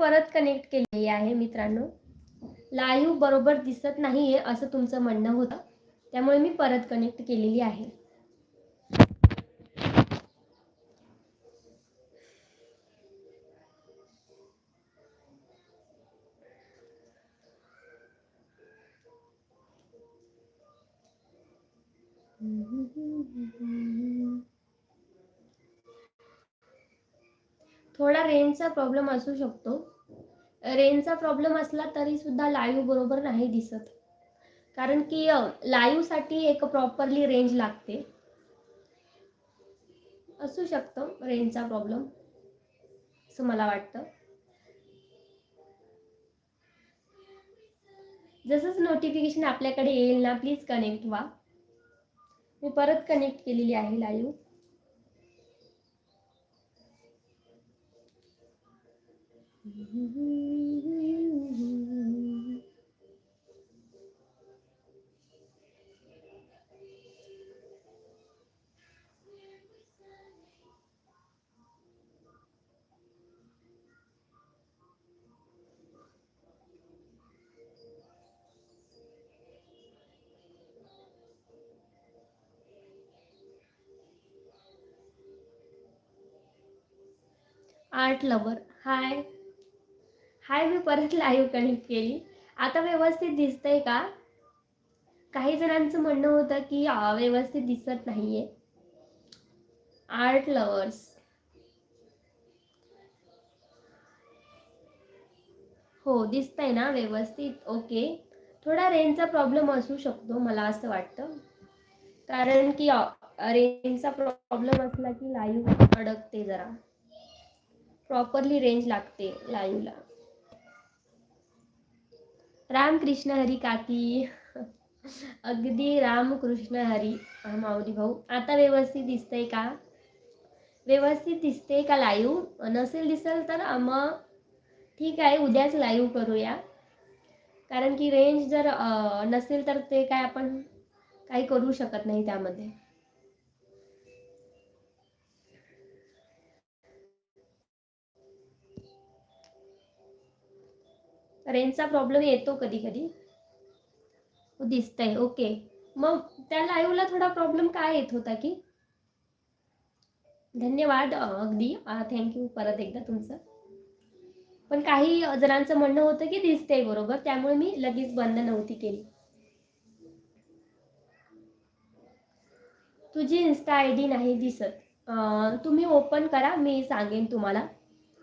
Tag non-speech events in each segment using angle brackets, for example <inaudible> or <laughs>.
परत कनेक्ट केलेली आहे मित्रांनो. लाईव्ह बरोबर दिसत नाहीये असं तुमचं म्हणणं होतं. त्यामुळे मी परत कनेक्ट केलेली आहे. थोडा रेंजचा प्रॉब्लेम असू शकतो. रेंजचा प्रॉब्लेम असला तरी सुद्धा लाईव्ह बरोबर नाही दिसत. कारण की लाईव्हसाठी एक प्रॉपरली रेंज लागते. असू शकतं रेंजचा प्रॉब्लेम असं मला वाटतं. जसंच नोटिफिकेशन आपल्याकडे येईल ना प्लीज कनेक्ट व्हा. मी परत कनेक्ट केलेली आहे live art lover hi hi मी परत लाईव्ह कनेक्ट केली. आता व्यवस्थित दिसतंय का? काही जणांचं म्हणणं होतं की व्यवस्थित दिसत नाहीये. आर्ट लवर्स हो दिसतंय ना व्यवस्थित. ओके थोडा रेंजचा प्रॉब्लेम असू शकतो मला असं वाटतं. कारण की रेंजचा प्रॉब्लेम असला की लाईव्ह अडकते जरा. प्रॉपरली रेंज लागते लाईव्हला रामकृष्ण हरी काकी. अगदी रामकृष्ण हरी. माऊली भाऊ. आता व्यवस्थित दिसतंय का? व्यवस्थित दिसते का लाईव्ह नसेल दिसेल तर मग ठीक आहे उद्याच लाईव्ह करूया. कारण की रेंज जर नसेल तर ते काय आपण काही करू शकत नाही त्यामध्ये. रेंजचा प्रॉब्लेम येतो कधी कधी हो, दिसतंय. ओके मग त्या लाईव्हला थोडा प्रॉब्लेम काय येत होता की? धन्यवाद अगदी. थँक्यू परत एकदा तुमचं. पण काही जणांचं म्हणणं होतं की दिसतंय बरोबर त्यामुळे मी लगेच बंद नव्हती केली. तुझी इन्स्टा आय डी नाही दिसत. तुम्ही ओपन करा मी सांगेन तुम्हाला.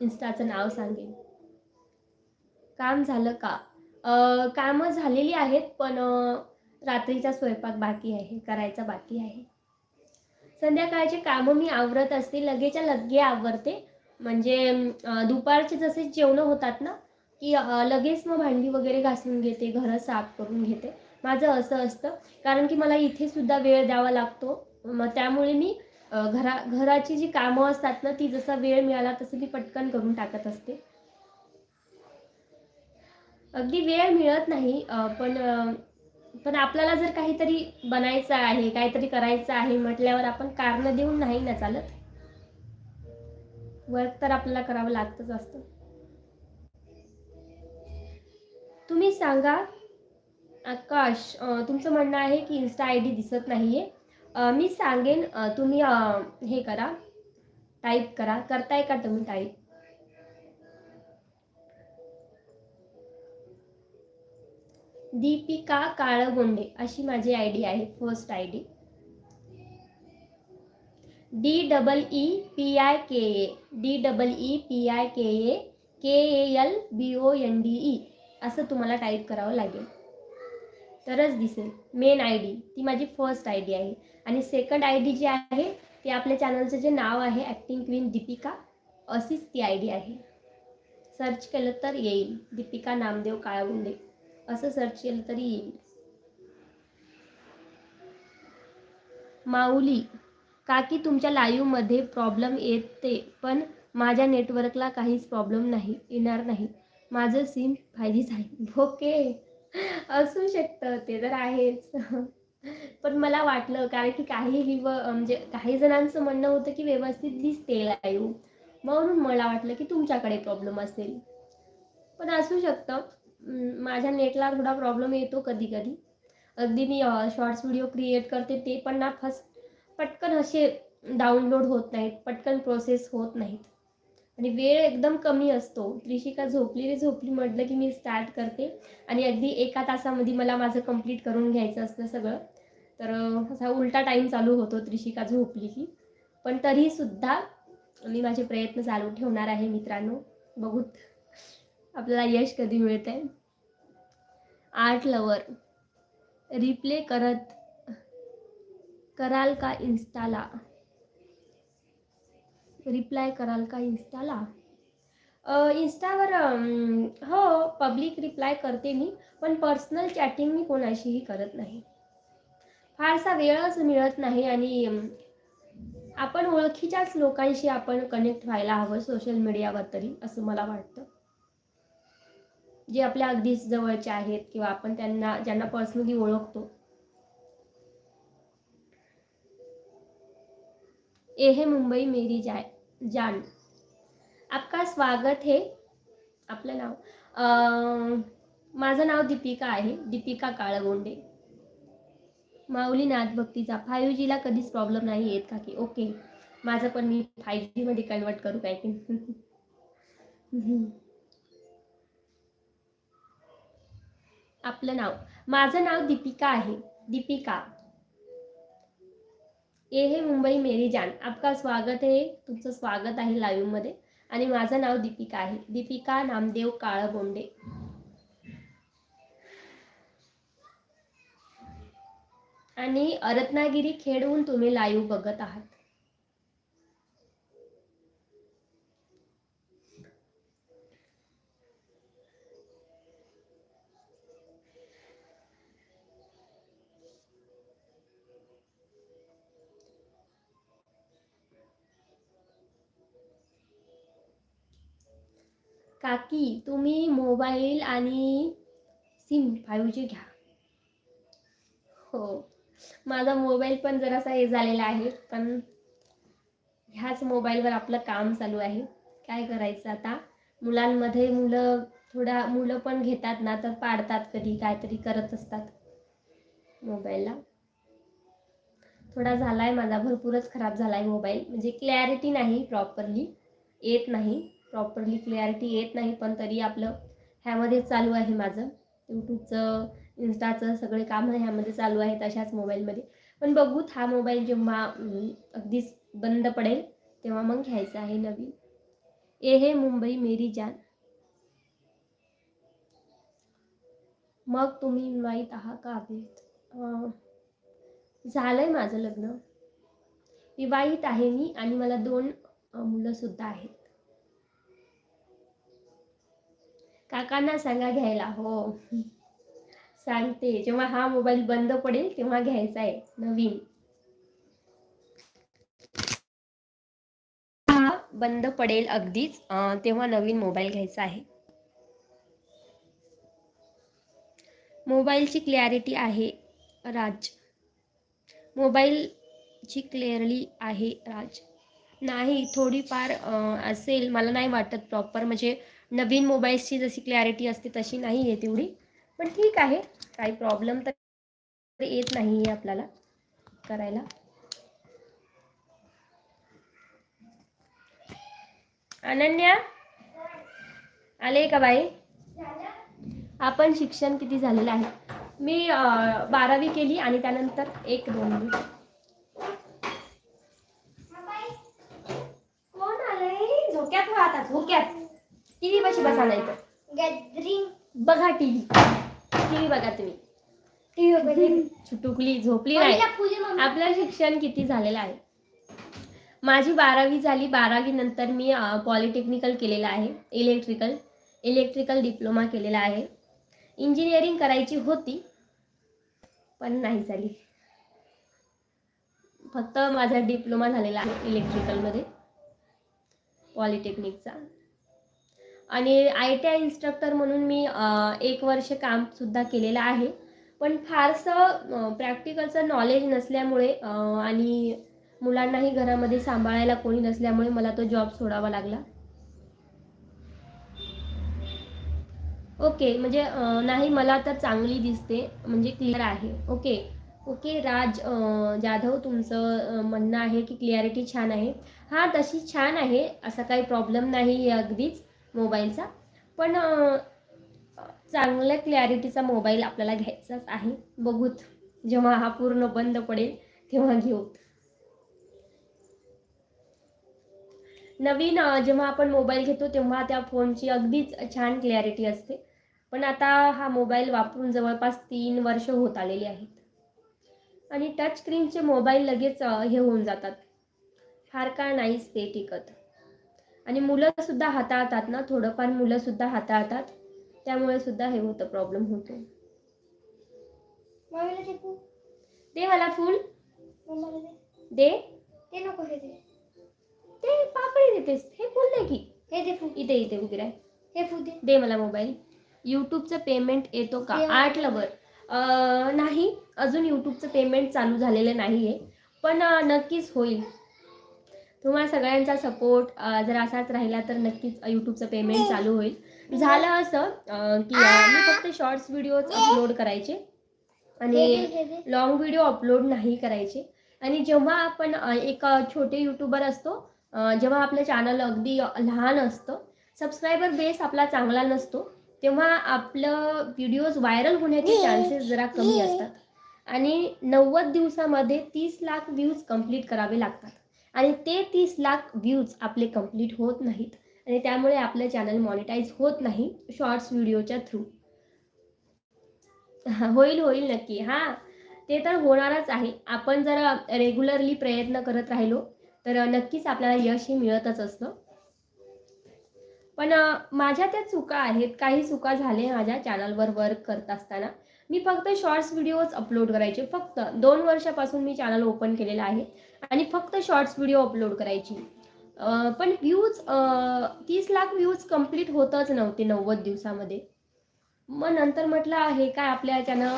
इन्स्टाचं नाव सांगेन. काम झालं का? कामं झालेली आहेत पण रात्रीचा स्वयंपाक बाकी आहे करायचा बाकी आहे. संध्याकाळचे कामं मी आवरत असते लगेच्या लगे आवरते. म्हणजे दुपारचे जसे जेवणं होतात ना की लगेच मग भांडी वगैरे घासून घेते घरं साफ करून घेते. माझं असं असतं. कारण की मला इथे सुद्धा वेळ द्यावा लागतो. मग त्यामुळे मी घरा घराची जी कामं असतात ना ती जसा वेळ मिळाला तसं मी पटकन करून टाकत असते. अगदी वेळ मिळत नाही पण पण आपल्याला जर काहीतरी बनायचं आहे काहीतरी करायचं आहे म्हटल्यावर आपण कारणं देऊन नाही ना चालत. वर्क तर आपल्याला करावं लागतच असतं. तुम्ही सांगा आकाश तुमचं म्हणणं आहे की इन्स्टा आय डी दिसत नाही आहे मी सांगेन तुम्ही हे करा टाईप करा. करताय का तुम्ही टाईप दीपिका काळगोंडे अशी माझी आय डी आहे first I D D double E P I K A D double E P I K A K L B O N D E असं तुम्हाला टाईप करावं लागेल. तरच दिसेल. मेन आय डी ती माझी फर्स्ट आय डी आहे. आणि सेकंड आय डी जी आहे ती आपल्या चॅनलचं जे नाव आहे ॲक्टिंग क्वीन दीपिका अशीच ती आय डी आहे. सर्च केलं तर येईल. दीपिका नामदेव काळगुंडे. असं सर्च केलं तरी येईल. माऊली काकी तुमच्या लाईव्हमध्ये प्रॉब्लेम येते पण माझ्या नेटवर्कला काहीच प्रॉब्लेम नाही येणार नाही. माझं सिम फायदेच आहे ओके. असू शकतं ते तर आहेच. पण मला वाटलं कारण की काही विव म्हणजे काही जणांचं म्हणणं होतं की व्यवस्थित दिसते लाईव्ह म्हणून मला वाटलं की तुमच्याकडे प्रॉब्लेम असेल. पण असू शकतं. माझ्या नेटला थोडा प्रॉब्लेम येतो कधी कधी अगदी मी शॉर्ट्स व्हिडिओ क्रिएट करते ते पण ना फस्ट पटकन असे डाउनलोड होत नाहीत पटकन प्रोसेस होत नाहीत. आणि वेळ एकदम कमी असतो. त्रिशिका झोपली रे झोपली म्हटलं की मी स्टार्ट करते. आणि अगदी एका तासामध्ये मला माझं कंप्लीट करून घ्यायचं असतं सगळं. तर असा उलटा टाईम चालू होतो त्रिशिका झोपली की पण तरीसुद्धा मी माझे प्रयत्न चालू ठेवणार आहे मित्रांनो. बघूत आपल्याला यश कधी मिळते आर्ट लवर रिप्ले करत कराल का इन्स्टाला रिप्लाय कराल का इन्स्टाला इन्स्टावर हो पब्लिक रिप्लाय करते मी पण पर्सनल चॅटिंग मी कोणाशीही करत नाही. फारसा वेळच मिळत नाही आणि आपण ओळखीच्याच लोकांशी आपण कनेक्ट व्हायला हवं सोशल मीडियावर तरी असं मला वाटतं. जे आपल्या अगदीच जवळचे आहेत किंवा आपण त्यांना ज्यांना पर्सनली ओळखतो. ए है मुंबई मेरी जाय जान. आपका स्वागत है. आपलं नाव. माझं नाव दीपिका आहे. दीपिका काळगोंडे. माऊली नाथ भक्तीचा. जीला कधीच प्रॉब्लेम नाही येत का की ओके माझं पण मी फाईव्ह जीमध्ये कन्वर्ट करू काय की <laughs> आपलं नाव. माझं नाव दीपिका आहे. दीपिका. ए हे मुंबई मेरी जान. आपका स्वागत आहे. तुमचं स्वागत आहे लाईव्हमध्ये आणि माझं नाव दीपिका आहे. दीपिका नामदेव काळबोंडे. आणि रत्नागिरी खेडहून तुम्ही लाईव्ह बघत आहात. काकी तुम्ही मोबाईल आणि सिम फाईव्ह जी घ्या. हो. माझा मोबाईल पण जरासा हे झालेला आहे पण ह्याच मोबाईलवर आपलं काम चालू आहे. काय करायचं आता? मुलांमध्ये मुलं थोडा मुलं पण घेतात ना तर पाडतात कधी काहीतरी करत असतात मोबाईलला. थोडा झाला आहे माझा भरपूरच खराब झाला आहे मोबाईल. म्हणजे क्लॅरिटी नाही प्रॉपरली येत नाही. प्रॉपरली क्लॅरिटी येत नाही पण तरी आपलं ह्यामध्ये चालू आहे माझं. यूट्यूबचं इन्स्टाचं सगळे कामं ह्यामध्ये चालू आहेत अशाच मोबाईलमध्ये. पण बघूत हा मोबाईल जेव्हा अगदीच बंद पडेल तेव्हा मग घ्यायचा आहे नवीन. ए हे मुंबई मेरी जान. मग तुम्ही माहीत आहात का अभित झालंय माझं लग्न. विवाहित आहे मी आणि मला दोन मुलंसुद्धा आहेत. काकांना सांगा घ्यायला. हो. सांगते. जेव्हा हा मोबाईल बंद पडेल तेव्हा घ्यायचा आहे. नवीन. हा बंद पडेल अगदीच तेव्हा नवीन मोबाईल घ्यायचा आहे. मोबाईलची क्लॅरिटी आहे राज. मोबाईलची क्लिअरली आहे राज. नाही थोडीफार असेल. मला नाही वाटत प्रॉपर. म्हणजे नवीन मोबाईल्सची जशी क्लॅरिटी असते तशी नाही आहे तेवढी पण ठीक आहे. काही प्रॉब्लेम तर येत नाही आहे आपल्याला करायला. अनन्या आले का बाई? आपण शिक्षण किती झालेलं आहे? मी बारावी केली आणि त्यानंतर एक दोन कोण आलंय? झोक्यात आता झोक्यात. टीव्ही पाशी बसा नाही तर गॅदरिंग. बघा टीव्ही. टीव्ही बघा तुम्ही. टीव्ही छुटुकली झोपली नाही. आपलं शिक्षण किती झालेलं आहे? माझी बारावी झाली. बारावी नंतर मी पॉलिटेक्निकल केलेलं आहे. इलेक्ट्रिकल इलेक्ट्रिकल डिप्लोमा केलेला आहे. इंजिनिअरिंग करायची होती पण नाही झाली. फक्त माझा डिप्लोमा झालेला आहे इलेक्ट्रिकलमध्ये पॉलिटेक्निकचा आणि आय टी आय इन्स्ट्रक्टर म्हणून मी एक वर्ष कामसुद्धा केलेलं आहे. पण फारसं प्रॅक्टिकलचं नॉलेज नसल्यामुळे आणि मुलांनाही घरामध्ये सांभाळायला कोणी नसल्यामुळे मला तो जॉब सोडावा लागला. ओके म्हणजे नाही मला तर चांगली दिसते म्हणजे क्लिअर आहे. ओके ओके राज जाधव तुमचं म्हणणं आहे की क्लिअरिटी छान आहे. हां तशी छान आहे असा काही प्रॉब्लेम नाही आहे अगदीच. मोबाईलचा. पण चांगल्या क्लॅरिटीचा मोबाईल आपल्याला घ्यायचाच आहे. बघूत जेव्हा हा पूर्ण बंद पडेल तेव्हा घेऊ नवीन जेव्हा आपण मोबाईल घेतो तेव्हा त्या फोनची अगदीच छान क्लॅरिटी असते. पण आता हा मोबाईल वापरून जवळपास तीन वर्ष होत आलेली आहेत. आणि टच स्क्रीनचे मोबाईल लगेच हे होऊन जातात. फार काळ नाहीच ते टिकत. आणि मुलंसुद्धा हाताळतात ना थोडंफार मुलंसुद्धा हाताळतात. त्यामुळे सुद्धा हे होतं प्रॉब्लेम होतो. दे मला फुल. दे. दे. ते नको हे दे. ते पाकळी देतेस हे फुल दे की. हे दे फुल. इथे इथे राह. हे फुल दे. दे मला मोबाईल यूट्यूबचं पेमेंट येतो का? मला. आठ लवर नाही. अजून यूट्यूबचं पेमेंट चालू झालेलं नाही आहे पण नक्कीच होईल. तुम्हाला सगळ्यांचा सपोर्ट जर असाच राहिला तर नक्कीच यूट्यूबचं पेमेंट चालू होईल. झालं असं की मी फक्त शॉर्ट्स व्हिडिओज अपलोड करायचे. आणि लॉंग व्हिडिओ अपलोड नाही करायचे. आणि जेव्हा आपण एक छोटे यूट्यूबर असतो जेव्हा आपलं चॅनल अगदी लहान असतं सबस्क्रायबर बेस आपला चांगला नसतो तेव्हा आपलं व्हिडिओज व्हायरल होण्याचे चान्सेस जरा कमी असतात. आणि नव्वद दिवसामध्ये तीस लाख व्ह्यूज कंप्लीट करावे लागतात. आणि ते तीस लाख व्ह्यूज आपले कंप्लीट होत नाहीत. आणि त्यामुळे आपलं चॅनल मॉनिटाईज होत नाही शॉर्ट्स व्हिडिओच्या थ्रू होईल होईल नक्की. हां ते तर होणारच आहे. आपण जर रेग्युलरली प्रयत्न करत राहिलो तर नक्कीच आपल्याला यश हे मिळतच असतं. पण माझ्या त्या चुका आहेत. काही चुका झाले माझ्या चॅनलवर वर्क करत असताना. मी फक्त शॉर्ट्स व्हिडिओज अपलोड करायचे. फक्त दोन वर्षापासून मी चॅनल ओपन केलेलं आहे आणि फक्त शॉर्ट्स व्हिडिओ अपलोड करायची. पण व्ह्यूज तीस लाख व्ह्यूज कंप्लीट होतच नव्हते नव्वद दिवसामध्ये. मग नंतर म्हटलं आहे काय आपल्या याच्यानं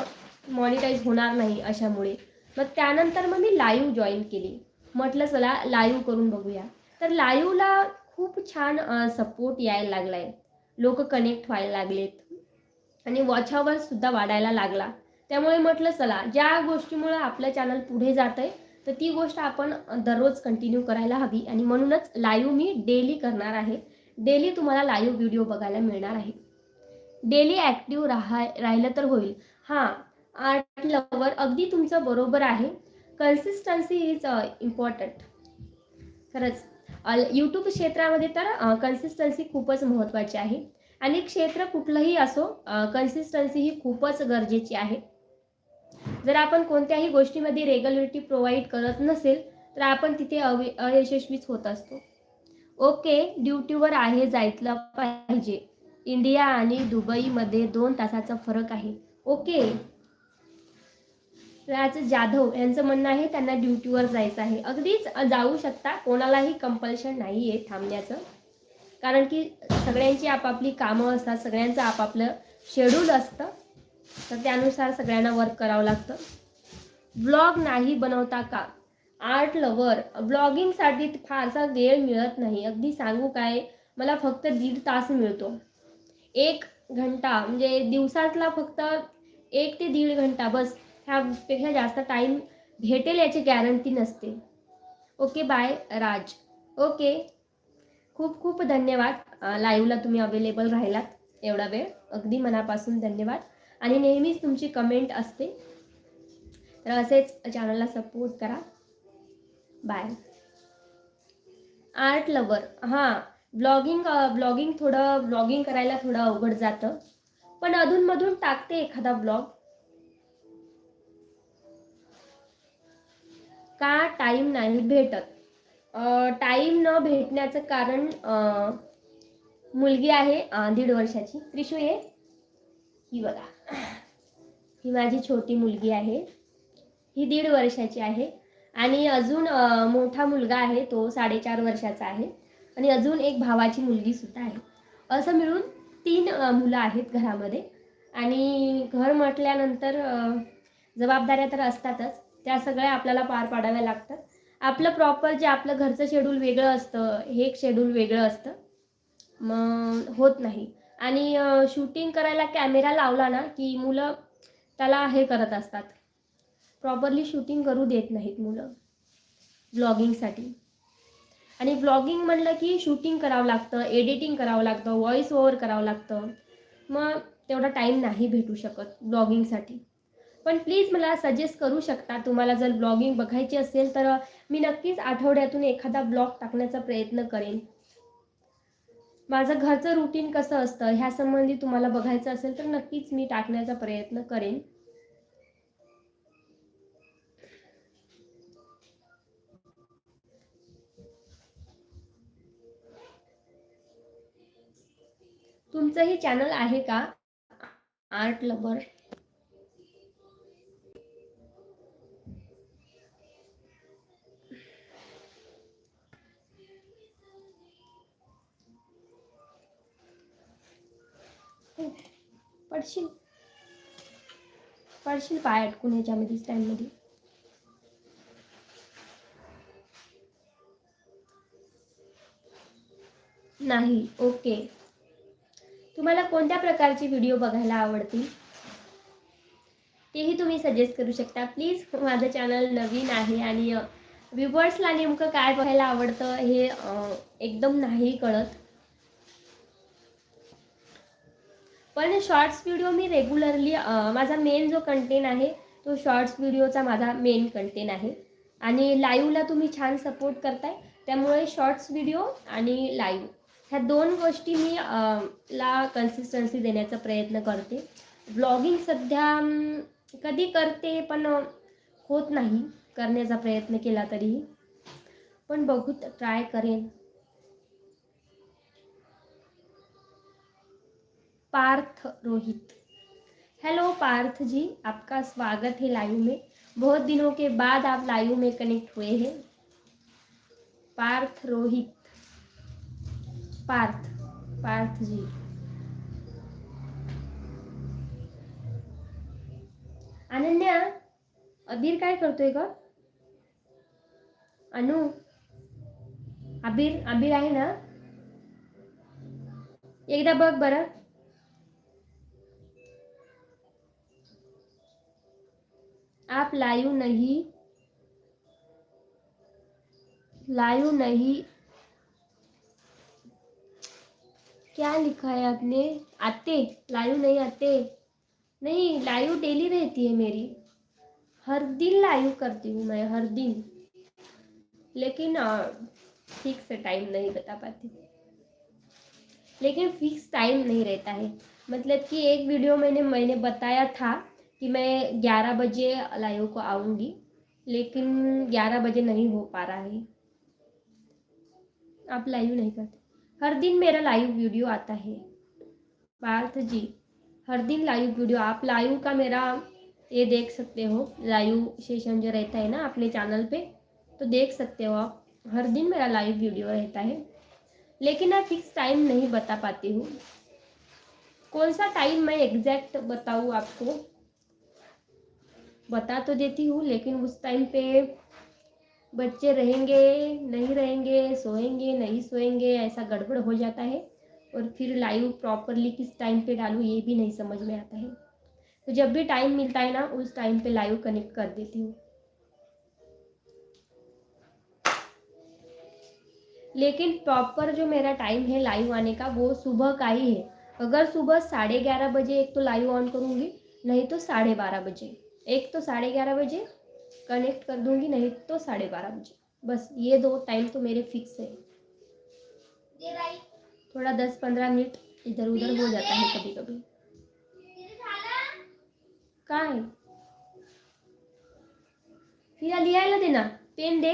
मॉनिटाईज होणार नाही अशामुळे. मग त्यानंतर मग मी लाईव्ह जॉईन केली. म्हटलं चला लाईव्ह करून बघूया. तर लाईव्हला खूप छान सपोर्ट यायला लागला आहे लोक कनेक्ट व्हायला लागलेत. आणि वॉचावर सुद्धा वाढायला लागला. त्यामुळे म्हटलं चला ज्या गोष्टीमुळे आपलं चॅनल पुढे जात आहे तर ती गोष्ट आपण दररोज कंटिन्यू करायला हवी. आणि म्हणूनच लाईव्ह मी डेली करणार आहे. डेली तुम्हाला लाईव्ह व्हिडिओ बघायला मिळणार आहे. डेली ॲक्टिव्ह राहा राहिलं तर होईल. हां आर्ट लवर अगदी तुमचं बरोबर आहे. कन्सिस्टन्सी इज इम्पॉर्टंट खरंच. यूट्यूब क्षेत्रामध्ये तर कन्सिस्टन्सी खूपच महत्त्वाची आहे. आणि क्षेत्र कुठलंही असो कन्सिस्टन्सी ही खूपच गरजेची आहे. जर आपण कोणत्याही गोष्टीमध्ये रेग्युलरिटी प्रोव्हाइड करत नसेल तर आपण तिथे अवि अयशस्वीच होत असतो. ओके ड्युटीवर आहे जायतलं पाहिजे. इंडिया आणि दुबईमध्ये दोन तासाचा फरक आहे. ओके. राज जाधव यांचं म्हणणं आहे त्यांना ड्युटीवर जायचं आहे. अगदीच जाऊ शकता कोणालाही कंपल्शन नाही आहे थांबण्याचं. कारण की सगळ्यांची आपापली कामं असतात सगळ्यांचं आपापलं शेड्यूल असतं. तर त्यानुसार सगळ्यांना वर्क करावं लागतं. ब्लॉग नाही बनवता का? आर्ट लवर ब्लॉगिंगसाठी फारसा वेळ मिळत नाही. अगदी सांगू काय? मला फक्त दीड तास मिळतो. एक घंटा म्हणजे दिवसातला फक्त एक ते दीड घंटा बस. ह्यापेक्षा जास्त टाईम भेटेल याची गॅरंटी नसते. ओके बाय राज. ओके खूप खूप धन्यवाद लाईव्हला तुम्ही अवेलेबल राहिलात एवढा वेळ. अगदी मनापासून धन्यवाद. आणि नेहमीच तुमची कमेंट असते. तर असेच चॅनलला सपोर्ट करा. बाय आर्ट लवर हां ब्लॉगिंग ब्लॉगिंग थोडं ब्लॉगिंग करायला थोडं अवघड जातं. पण अधूनमधून टाकते एखादा ब्लॉग का टाईम नाही भेटत? टाईम न भेटण्याचं कारण मुलगी आहे दीड वर्षाची. त्रिशू ये? ही बघा. ही माझी छोटी मुलगी आहे. ही दीड वर्षाची आहे. आणि अजून मोठा मुलगा आहे तो साडेचार वर्षाचा आहे. आणि अजून एक भावाची मुलगी सुद्धा आहे. असं मिळून तीन मुलं आहेत घरामध्ये. आणि घर म्हटल्यानंतर जबाबदाऱ्या तर असतातच. त्या सगळ्या आपल्याला पार पाडाव्या लागतात. आपलं प्रॉपर जे आपलं घरचं शेड्यूल वेगळं असतं हे एक शेड्यूल वेगळं असतं. मग होत नाही. आणि शूटिंग करायला कॅमेरा लावला ना की मुलं त्याला हे करत असतात. प्रॉपरली शूटिंग करू देत नाहीत मुलं. ब्लॉगिंगसाठी आणि ब्लॉगिंग म्हणलं की शूटिंग करावं लागतं एडिटिंग करावं लागतं व्हॉइस ओव्हर करावं लागतं. मग तेवढा टाईम नाही भेटू शकत ब्लॉगिंगसाठी पण प्लीज मला सजेस्ट करू शकता. तुम्हाला जर ब्लॉगिंग बघायची असेल तर मी नक्कीच आठवड्यातून एखादा ब्लॉग टाकण्याचा प्रयत्न करेन. माझं घरचं रुटीन कसं असतं ह्या संबंधी तुम्हाला बघायचं असेल तर नक्कीच मी टाकण्याचा प्रयत्न करेन. तुमचंही चॅनल आहे का? आर्ट लवर पडशील पाय अटकून ह्याच्यामध्ये स्टँडमध्ये? नाही ओके. तुम्हाला कोणत्या प्रकारचे व्हिडिओ बघायला आवडतील? तेही तुम्ही सजेस्ट करू शकता. प्लीज माझं चॅनल नवीन आहे आणि व्ह्युवर्सला नेमकं काय बघायला आवडतं हे एकदम नाही कळत. पण शॉर्ट्स व्हिडिओ मी रेग्युलरली माझा मेन जो कंटेंट आहे तो शॉर्ट्स व्हिडिओचा माझा मेन कंटेंट आहे. आणि लाईव्हला तुम्ही छान सपोर्ट करताय त्यामुळे शॉर्ट्स व्हिडिओ आणि लाईव्ह ह्या दोन गोष्टी मी ला कन्सिस्टन्सी देण्याचा प्रयत्न करते. ब्लॉगिंग सध्या कधी करते पण होत नाही करण्याचा प्रयत्न केला तरीही. पण बघू ट्राय करेन. पार्थ रोहित हेलो पार्थ जी, आपका स्वागत है लाइव में। बहुत दिनों के बाद आप लाइव में कनेक्ट हुए हैं। पार्थ रोहित पार्थ पार्थ जी। अनन्या, अबीर काय करतोय ग? अनु, अबीर अबीर आहे ना? एकदा बघ बरं. आप लाइव नहीं लाइव नहीं। क्या लिखा है आपने? आते लाइव नहीं आते। नहीं लाइव डेली रहती है मेरी। हर दिन लाइव करती हूँ मैं, हर दिन। लेकिन फिक्स टाइम नहीं बता पाती। लेकिन फिक्स टाइम नहीं रहता है। मतलब कि एक वीडियो मैंने मैंने बताया था कि मैं 11 बजे लाइव को आऊँगी, लेकिन 11 बजे नहीं हो पा रहा है। आप लाइव नहीं करते। हर दिन मेरा लाइव वीडियो आता है। पार्थ जी, हर दिन लाइव वीडियो। आप लाइव का मेरा ये देख सकते हो, लाइव सेशन जो रहता है ना अपने चैनल पे तो देख सकते हो आप। हर दिन मेरा लाइव वीडियो रहता है। लेकिन मैं फिक्स टाइम नहीं बता पाती हूँ। कौन सा टाइम मैं एग्जैक्ट बताऊँ आपको? बता तो देती हूँ, लेकिन उस टाइम पे बच्चे रहेंगे, नहीं रहेंगे, सोएँगे, नहीं सोएँगे, ऐसा गड़बड़ हो जाता है। और फिर लाइव प्रॉपरली किस टाइम पे डालूँ, ये भी नहीं समझ में आता है। तो जब भी टाइम मिलता है ना, उस टाइम पे लाइव कनेक्ट कर देती हूँ। लेकिन प्रॉपर जो मेरा टाइम है लाइव आने का, वो सुबह का ही है। अगर सुबह साढ़े ग्यारह बजे एक तो लाइव ऑन करूँगी, नहीं तो साढ़े बारह बजे। एक तो साढ़े ग्यारह बजे कनेक्ट कर दूँगी नहीं तो साढ़े बारह बजे। बस ये दो टाइम तो मेरे फिक्स है। थोड़ा दस पंद्रह मिनट इधर उधर हो जाता है कभी कभी तिथे झालं काय हिला लिहायला दे ना पेन दे।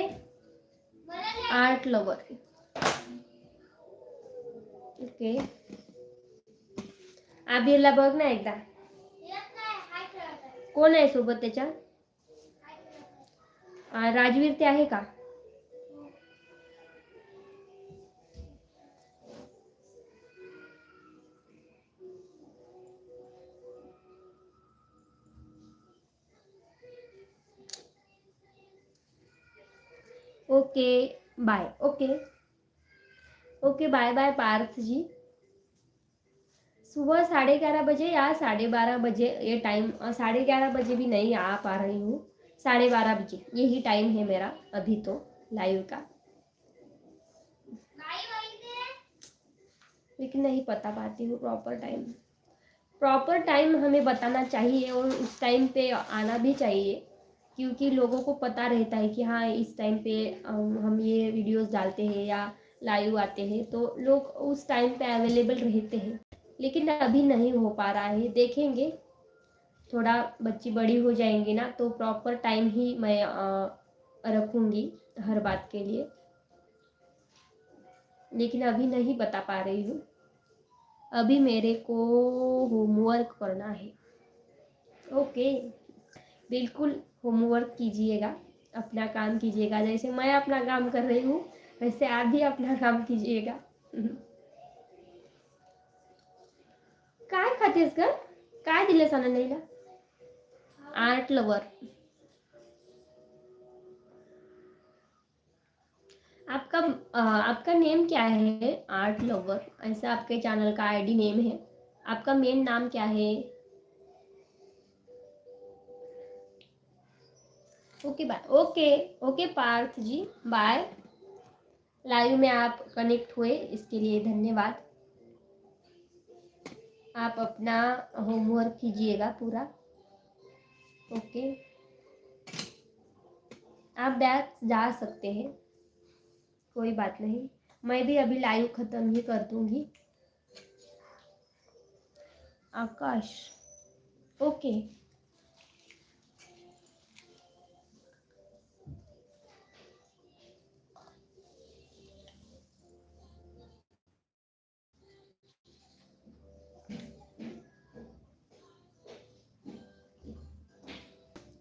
आर्ट लवर ओके आबिरला बघ ना एकदा कोण आहे सोबत त्याच्या राजवीर ते आहे का? Okay bye. Okay. Okay bye bye Parth ji सुबह साढ़े ग्यारह बजे या साढ़े बारह बजे ये टाइम साढ़े ग्यारह बजे भी नहीं आ पा रही हूँ। साढ़े बारह बजे, यही टाइम है मेरा अभी तो लाइव का। लेकिन नहीं बता पाती हूँ प्रॉपर टाइम प्रॉपर टाइम हमें बताना चाहिए और उस टाइम पे आना भी चाहिए, क्योंकि लोगों को पता रहता है कि हाँ इस टाइम पे हम ये वीडियोस डालते हैं या लाइव आते हैं तो लोग उस टाइम पे अवेलेबल रहते हैं। लेकिन अभी नहीं हो पा रहा है, देखेंगे। थोड़ा बच्ची बड़ी हो जाएँगी ना तो प्रॉपर टाइम ही मैं रखूँगी हर बात के लिए। लेकिन अभी नहीं बता पा रही हूँ। अभी मेरे को होमवर्क करना है। ओके, बिल्कुल होमवर्क कीजिएगा, अपना काम कीजिएगा। जैसे मैं अपना काम कर रही हूँ, वैसे आप भी अपना काम कीजिएगा। काय खातेस ग? काय दिलं सनंदईला आर्ट लवर. आपका आपका नेम क्या है? Art lover. ऐसा आपके चैनल का आईडी नेम है. आपका मेन नाम क्या है? Okay bye okay okay Parth ji. Bye live में आप कनेक्ट हुए. इसके लिए धन्यवाद. आप अपना होमवर्क कीजिएगा पूरा। ओके आप बैग जा सकते हैं। कोई बात नहीं। मैं भी अभी लाइव ख़त्म ही कर दूँगी। Akash. Okay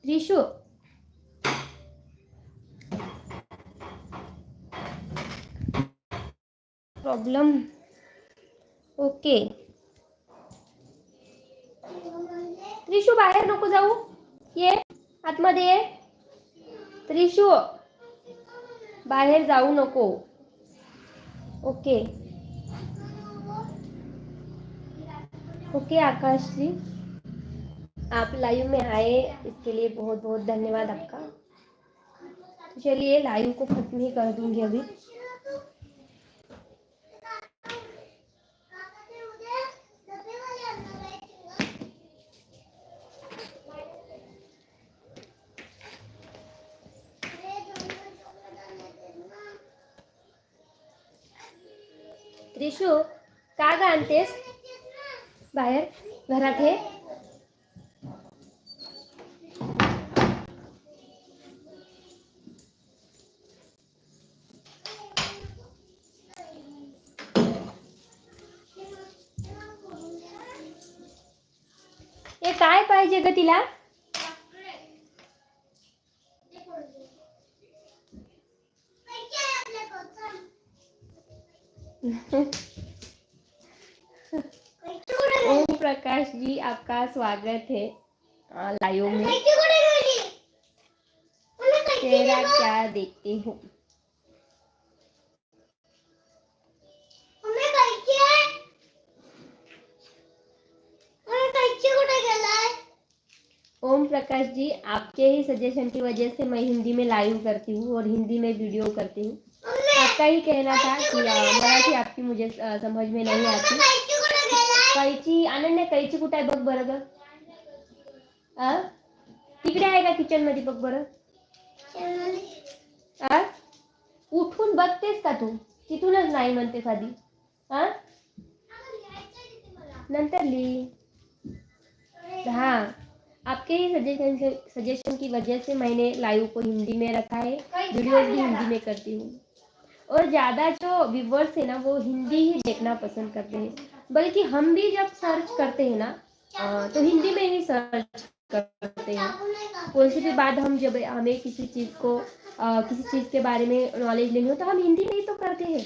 Trishu. Problem okay Trishu, बाहेर नको जाऊ. ये, आतमध्ये ये. त्रिशू, बाहेर जाऊ नको. ओके ओके आकाश जी आप लाइव में आए, इसके लिए बहुत बहुत धन्यवाद आपका। चलिए लाइव को खत्म ही कर दूँगी अभी। त्रिशू, का ग आणतेस बाहेर, घरात हे? हे काय पाहिजे ग तिला? ओम प्रकाश जी आपका स्वागत है लाइव में। तेरा क्या देखते हो? ओम प्रकाश जी, आपके ही सजेशन की वजह से मैं हिंदी में लाइव करती हूँ और हिंदी में वीडियो करती हूँ। आपका ही कहना था कि मराठी आपकी मुझे समझ में नहीं आती। कैची अनन्या कैची कुठे आहे बघ बरं तिकडे आहे का किचन मध्ये बघ बरं? उठून बघतेस का तू? तिथूनच नाही म्हणतेस आधी आ? नंतर ली हाँ. आपके ही सजेशन सजेशन की वजह से मैंने लाइव को हिंदी में रखा है वीडियोस भी हिंदी में करती हूँ। और ज़्यादा जो व्यूवर्स है ना वो हिंदी ही देखना पसंद करते हैं। बल्कि हम भी जब सर्च करते हैं ना तो हिंदी में ही सर्च करते हैं। कोई सी भी बात हम जब हमें किसी चीज़ को अ, किसी चीज़ के बारे में नॉलेज लेनी हो तो हम हिंदी में ही तो करते हैं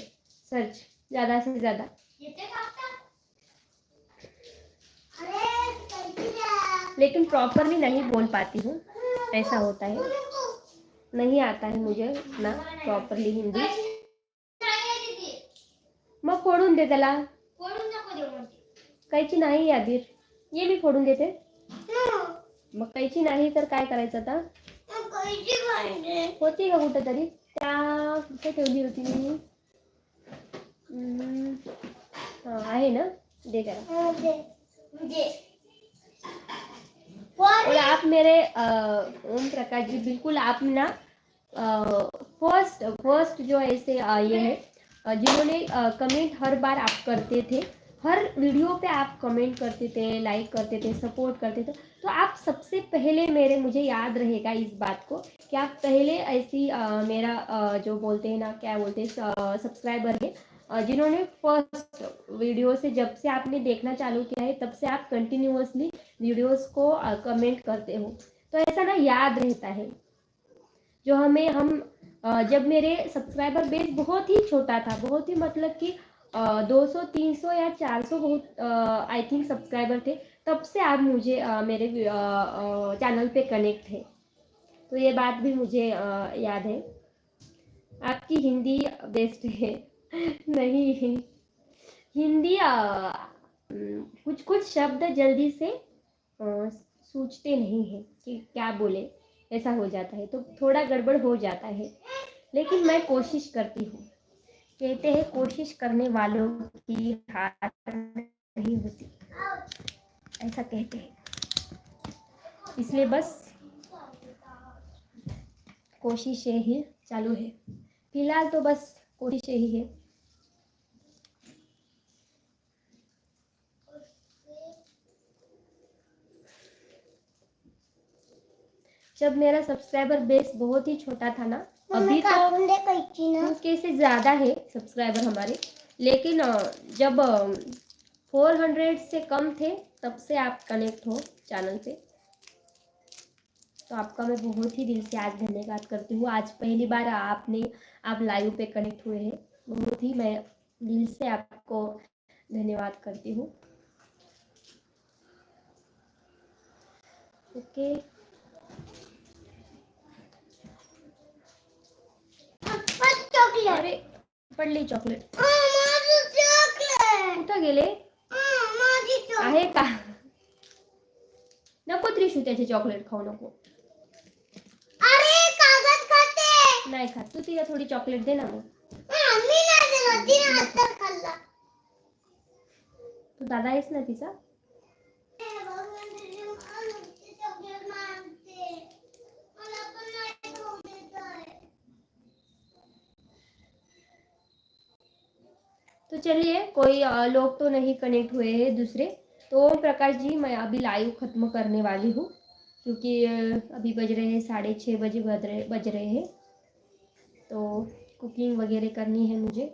सर्च ज़्यादा से ज़्यादा। लेकिन प्रॉपरली नहीं बोल पाती हूँ। ऐसा होता है। नहीं आता है मुझे ना प्रॉपरली हिंदी। मग फोडून दे देऊ कैची नाही यादीर ये मी फोडून देते. मग कैची नाही तर काय करायचं आता? होती का कुठं तरी? त्या कुठे ठेवली होती मी? हम्म, आहे ना? दे करा और आप मेरे ओम प्रकाश जी बिल्कुल आप ना फ़र्स्ट फ़र्स्ट जो ऐसे ये है जिन्होंने कमेंट हर बार आप करते थे हर वीडियो पे आप कमेंट करते थे लाइक करते थे सपोर्ट करते थे तो आप सबसे पहले मेरे मुझे याद रहेगा इस बात को कि आप पहले ऐसी अ, मेरा अ, जो बोलते हैं ना क्या बोलते हैं सब्सक्राइबर है जिन्होंने फ़र्स्ट वीडियो से जब से आपने देखना चालू किया है, तब से आप कंटिन्यूसली वीडियोस को कमेंट करते हो। तो ऐसा ना याद रहता है। जो हमें, हम जब मेरे सब्सक्राइबर बेस बहुत ही छोटा था, बहुत ही मतलब कि दो सौ, तीन सौ या चार सौ बहुत आई थिंक सब्सक्राइबर थे, तब से आप मुझे मेरे चैनल पे कनेक्ट है। तो ये बात भी मुझे याद है। आपकी हिंदी बेस्ट है। नहीं। हिंदी कुछ कुछ शब्द जल्दी से सूझते नहीं हैं कि क्या बोले, ऐसा हो जाता है। तो थोड़ा गड़बड़ हो जाता है। लेकिन मैं कोशिश करती हूँ। कहते हैं, कोशिश करने वालों की हार नहीं होती। ऐसा कहते हैं। इसलिए बस कोशिश ही चालू है। फ़िलहाल तो बस कोशिश ही है। जब मेरा सब्सक्राइबर बेस बहुत ही छोटा था ना अभी तो उनके से ज़्यादा है सब्सक्राइबर हमारे। लेकिन जब फोर हंड्रेड से कम थे तब से आप कनेक्ट हो चैनल पे। तो आपका मैं बहुत ही दिल से आज धन्यवाद करती हूँ। आज पहली बार आपने आप लाइव पे कनेक्ट हुए हैं। बहुत ही मैं दिल से आपको धन्यवाद करती हूँ। Okay first chocolate. अरे पडली चॉकलेट. कुठं गेले? आहे का? नको त्रिशू त्याचे चॉकलेट खाऊ नको. अरे कागद खाते. नाही खात. तू तिला थोडी चॉकलेट दे ना मग. तू दादा आहेस ना तिचा? तो चलिए, कोई लोग तो नहीं कनेक्ट हुए हैं दूसरे। तो ओम प्रकाश जी, मैं अभी लाइव ख़त्म करने वाली हूँ, क्योंकि अभी बज रहे हैं साढ़े छः बजे बज रहे बज रहे हैं। तो कुकिंग वगैरह करनी है मुझे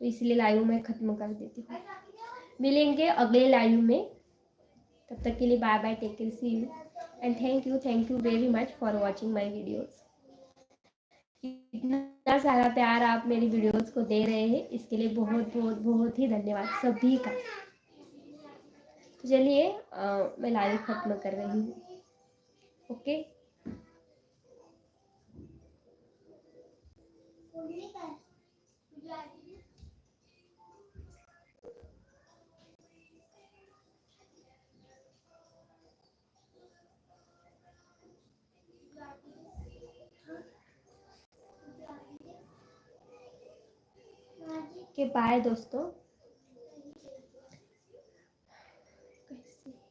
तो इसलिए लाइव मैं ख़त्म कर देती हूँ। मिलेंगे अगले लाइव में। तब तक के लिए bye bye take care see you and thank you thank you very much for watching my videos इतना सारा प्यार आप मेरी वीडियोस को दे रहे हैं, इसके लिए बहुत बहुत बहुत ही धन्यवाद सभी का। तो चलिए मैं लाइव खत्म कर रही हूँ। ओके ओके तुझी आजी? बाय दोस्तों